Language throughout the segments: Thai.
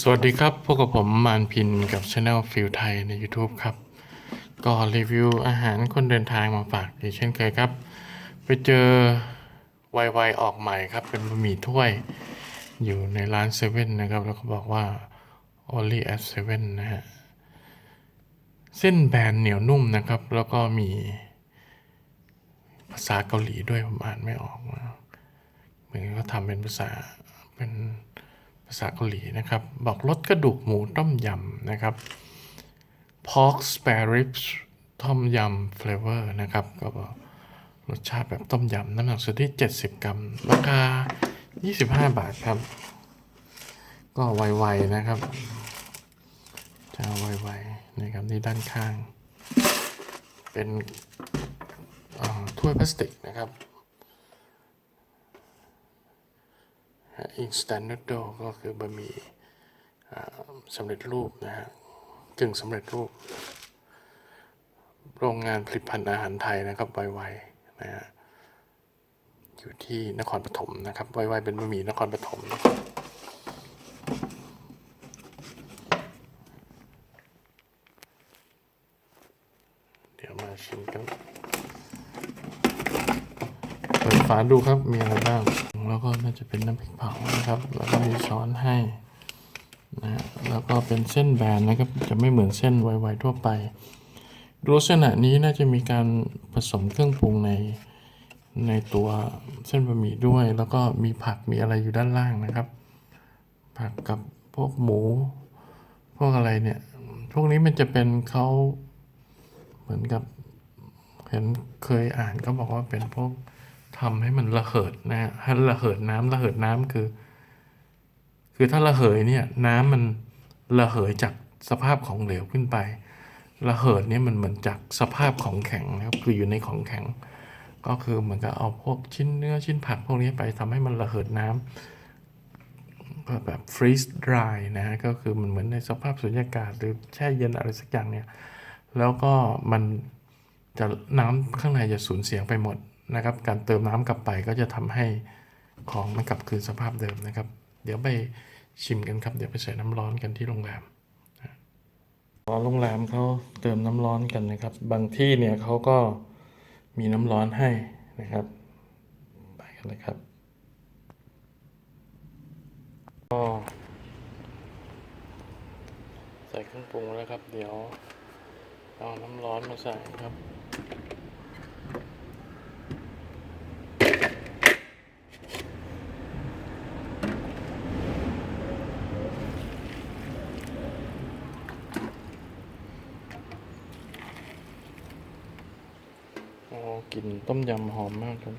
สวัสดีครับพวกกับผมมานพินกับช anel ฟิลไทยใน YouTube ครับ ก็รีวิวอาหารคนเดินทางมาฝากอีกเช่นเคยครับ ไปเจอไวๆออกใหม่ครับ เป็นบะหมี่ถ้วยอยู่ในร้านเซเว่นนะครับ แล้วก็บอกว่า only at seven นะฮะ เส้นแบนเหนียวนุ่มนะครับ แล้วก็มีภาษาเกาหลีด้วยผมอ่านไม่ออกนะเหมือนเขาทำเป็นภาษาเป็น ภาษาเกาหลีนะครับ บอกรสกระดูกหมูต้มยำนะครับ pork spare ribs ต้มยำ flavor นะครับ ก็บอกรสชาติแบบต้มยำ น้ำหนักสุทธิ70 กรัม ราคา 25 บาทครับ ก็ไวๆนะครับ จะไวๆนะครับนี่ด้านข้าง เป็นถ้วยพลาสติกนะครับ instant noodle ก็คือบะหมี่สำเร็จรูปนะฮะกึ่งสำเร็จรูป โรงงานผลิตภัณฑ์อาหารไทยนะครับไวๆนะฮะอยู่ที่นครปฐมนะครับไวๆเป็นบะหมี่นครปฐมเดี๋ยวมาชิมกันเปิดฝาดูครับมีอะไรบ้าง แล้วก็น่าจะเป็นน้ำพริกเผานะครับ แล้วก็มีช้อนให้นะฮะแล้วก็เป็นเส้นแบนนะครับจะไม่เหมือนเส้นไวๆทั่วไปลักษณะนี้น่าจะมีการผสมเครื่องปรุงในในตัวเส้นบะหมี่ด้วย แล้วก็มีผักมีอะไรอยู่ด้านล่างนะครับ ผักกับพวกหมู พวกอะไรเนี่ย พวกนี้มันจะเป็นเขาเหมือนกับเห็นเคยอ่านก็บอกว่าเป็นพวก ทำให้มันระเหิดนะฮะให้ระเหิดน้ำระเหิดน้ำคือ คือถ้าระเหยเนี่ยน้ำมันระเหยจากสภาพของเหลวขึ้นไป ระเหิดเนี่ยมันเหมือนจากสภาพของแข็งนะครับคืออยู่ในของแข็ง ก็คือเหมือนกับเอาพวกชิ้นเนื้อชิ้นผักพวกนี้ไปทำให้มันระเหิดน้ำก็แบบฟรีซดรายนะฮะก็คือมันเหมือนในสภาพสุญญากาศหรือแช่เย็นอะไรสักอย่างเนี่ย แล้วก็มันจะน้ำข้างในจะสูญเสียไปหมด นะครับ การเติมน้ำกลับไปก็จะทำให้ของมันกลับคืนสภาพเดิมนะครับ เดี๋ยวไปชิมกันครับ เดี๋ยวไปใส่น้ำร้อนกันที่โรงแรมโรงแรมเขาเติมน้ำร้อนกันนะครับ บางที่เนี่ยเขาก็มีน้ำร้อนให้นะครับ ไปกันเลยครับก็ใส่เครื่องปรุงแล้วครับ เดี๋ยวเอาน้ำร้อนมาใส่ครับ โอ้ กลิ่นต้มยำหอมมากครับ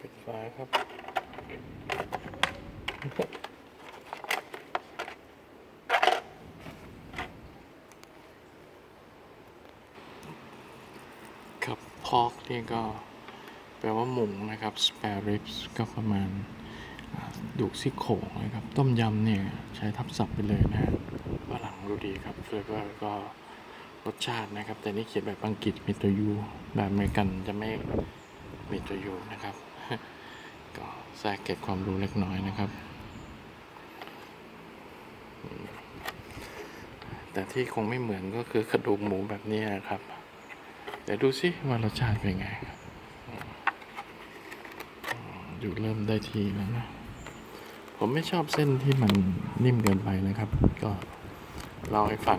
ปิดฝาครับ ครับพอกนี่ก็แปลว่าหมูนะครับ spare ribs ก็ประมาณดูกซี่โครงนะครับ ต้มยำเนี่ยใช้ทับศัพท์ไปเลยนะฮะฝรั่งดูดีครับเฟเวอร์ก็รสชาตินะครับ แต่นี่เขียนแบบอังกฤษมีตัวยูแบบอเมริกันจะไม่มีตัวยูนะครับ ก็แทรกเก็บความรู้เล็กน้อยนะครับ แต่ที่คงไม่เหมือนก็คือกระดูกหมูแบบนี้ครับ เดี๋ยวดูสิว่ารสชาติเป็นไงครับอยู่เริ่มได้ทีแล้วนะ ผมไม่ชอบเส้นที่มันนิ่มเกินไปนะครับ ก็เล่าให้ฟัง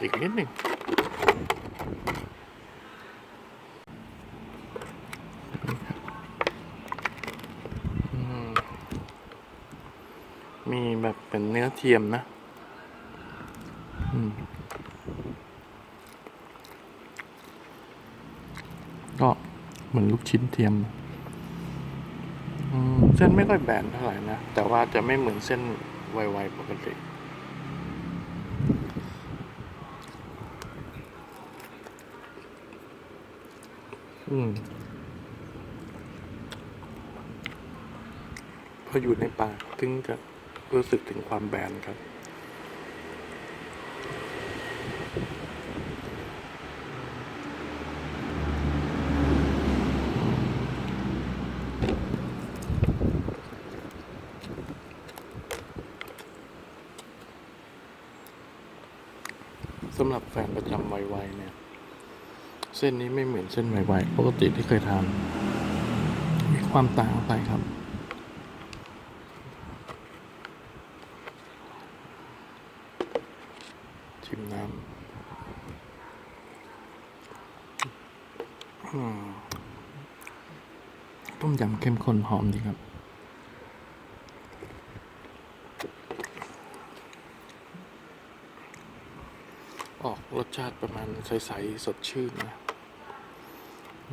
อีกนิดหนึ่งมีแบบเป็นเนื้อเทียมนะ ก็ เหมือนลูกชิ้นเทียมเส้นไม่ค่อยแบนเท่าไหร่นะ แต่ว่าจะไม่เหมือนเส้นไวๆปกติอืมพออยู่ในปากถึงจะรู้สึกถึงความแบนครับ สำหรับแฟนประจำไวๆเนี่ย เส้นนี้ไม่เหมือนเส้นไวๆปกติที่เคยทานมีความต่างออกไปครับชิมน้ำต้มยำเข้มข้นหอมดีครับ ออกรสชาติประมาณใสๆสดชื่นนะ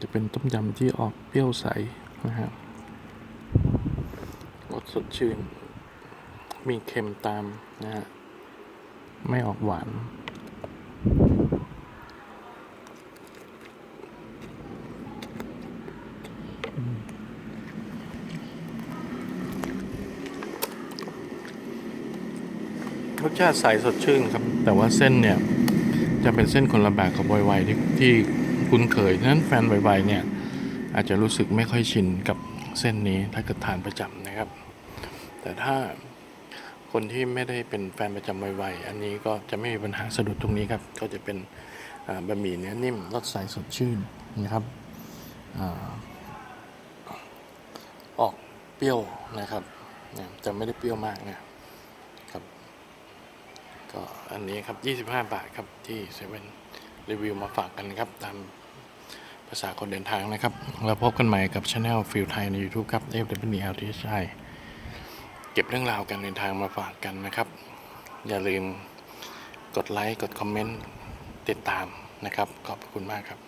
จะเป็นต้มยำที่ออกเปรี้ยวใสนะฮะรสสดชื่น มีเค็มตามนะฮะ ไม่ออกหวาน รสชาติใสสดชื่นครับ แต่ว่าเส้นเนี่ย จะเป็นเส้นคนละแบบกับไวๆที่ที่คุ้นเคยนั้นแฟนไวๆเนี่ยอาจจะรู้สึกไม่ค่อยชินกับเส้นนี้ถ้าเกิดทานประจำนะครับ แต่ถ้าคนที่ไม่ได้เป็นแฟนประจำไวๆอันนี้ก็จะไม่มีปัญหาสะดุดตรงนี้ครับ ก็จะเป็นบะหมี่เนื้อนิ่มรสใสสดชื่นนะครับออกเปรี้ยวนะครับเนี่ยจะไม่ได้เปรี้ยวมากนะ ก็อันนี้ครับ 25 บาทครับที่เซเว่นรีวิวมาฝากกันครับ ตามภาษาคนเดินทางนะครับ เราพบกันใหม่กับช anel ฟิลไทยใน YouTube ครับ f w l t h i เก็บเรื่องราวการเดินทางมาฝากกันนะครับ อย่าลืมกดไลค์ กดคอมเมนต์ ติดตามนะครับ ขอบคุณมากครับ